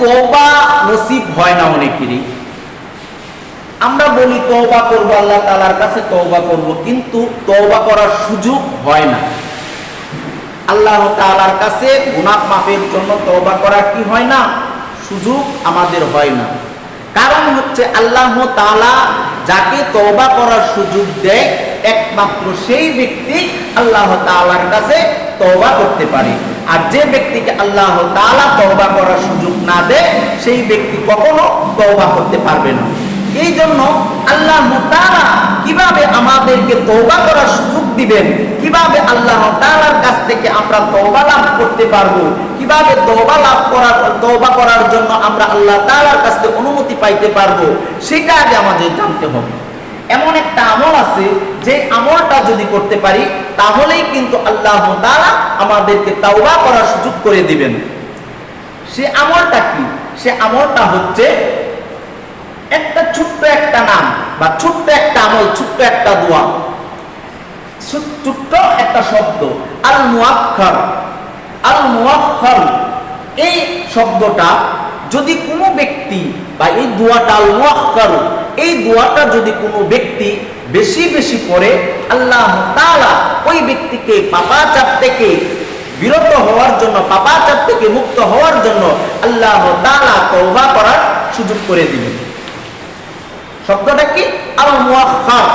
তওবা নসিব হয় না অনেকেরই। আমরা বলি তওবা করব, আল্লাহ তালার কাছে তওবা করব, কিন্তু তওবা করার সুযোগ হয় না। আল্লাহ তাআলার কাছে গুনাহ মাফের জন্য তওবা করা কি হয় না? সুযোগ আমাদের হয় না। কারণ হচ্ছে আল্লাহ তাআলা যাকে তওবা করার সুযোগ দেয়, একমাত্র সেই ব্যক্তি আল্লাহ তাআলার কাছে তওবা করতে পারে। আর যে ব্যক্তিকে আল্লাহ তালা তওবা করার সুযোগ না দেয়, সেই ব্যক্তি কখনো তওবা করতে পারবে না। এই জন্য আল্লাহ তাআলা কীভাবে আমাদেরকে তওবা করার সুযোগ দিবেন, কীভাবে আল্লাহ তালার কাছ থেকে আমরা তওবা লাভ করতে পারব, কীভাবে তওবা লাভ করার, তওবা করার জন্য আমরা আল্লাহ তালার কাছ থেকে অনুমতি পাইতে পারব, সেটা আগে আমাদের জানতে হবে। এমন একটা আমল আছে যে আমলটা যদি করতে পারি, তাহলেই কিন্তু আল্লাহ তাআলা আমাদেরকে তাওবা করার সুযোগ করে দিবেন। সে আমলটা কি? সে আমলটা হচ্ছে একটা ছোট্ট একটা নাম বা ছোট্ট একটা আমল, ছোট্ট একটা দোয়া। ছোট্ট একটা শব্দ আল মুআক্কার আল মুআক্কার এই শব্দটা যদি কোনো ব্যক্তি বা এই দোয়াটা আল মুআক্কার এই দোয়াটা যদি কোনো ব্যক্তি বেশি বেশি পড়ে আল্লাহ তাআলা ওই ব্যক্তিকে পাপাচাপ থেকে বিরত হওয়ার জন্য পাপাচাপ থেকে মুক্ত হওয়ার জন্য আল্লাহ তাআলা তওবা করার সুযোগ করে দিবেন শব্দটা কি? আল মুআখার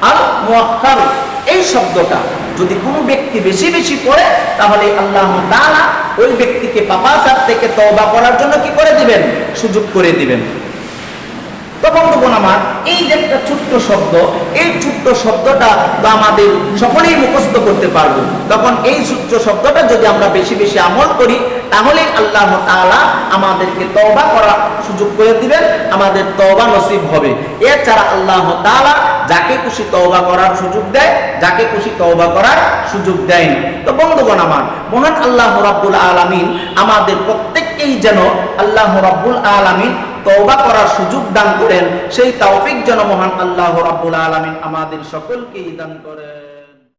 আল মুআখার এই শব্দটা যদি কোনো ব্যক্তি বেশি বেশি পড়ে তাহলে আল্লাহ তাআলা ওই ব্যক্তিকে পাপাচার থেকে তওবা করার জন্য কি করে দিবেন? সুযোগ করে দিবেন। তো বন্ধুগণ আমার, এই যে একটা ছোট্ট শব্দ, এই ছোট্ট শব্দটা তো আমাদের সকলেই মুখস্থ করতে পারব। তখন এই ছোট্ট শব্দটা যদি আমরা বেশি বেশি আমল করি, তাহলে আল্লাহ তাআলা আমাদেরকে তওবা করার সুযোগ করে দিবেন, আমাদের তওবা নসিব হবে। এছাড়া আল্লাহ তাআলা যাকে খুশি তওবা করার সুযোগ দেয়, যাকে খুশি তওবা করার সুযোগ দেয় না তো বন্ধুগণ আমার, মহান আল্লাহ রাব্বুল আলামিন আমাদের প্রত্যেককেই যেন আল্লাহ রাব্বুল আলামিন তওবা করার সুযোগ দান করেন, সেই তৌফিক যেন মহান আল্লাহ রাব্বুল আলামিন আমাদের সকলকেই দান করেন।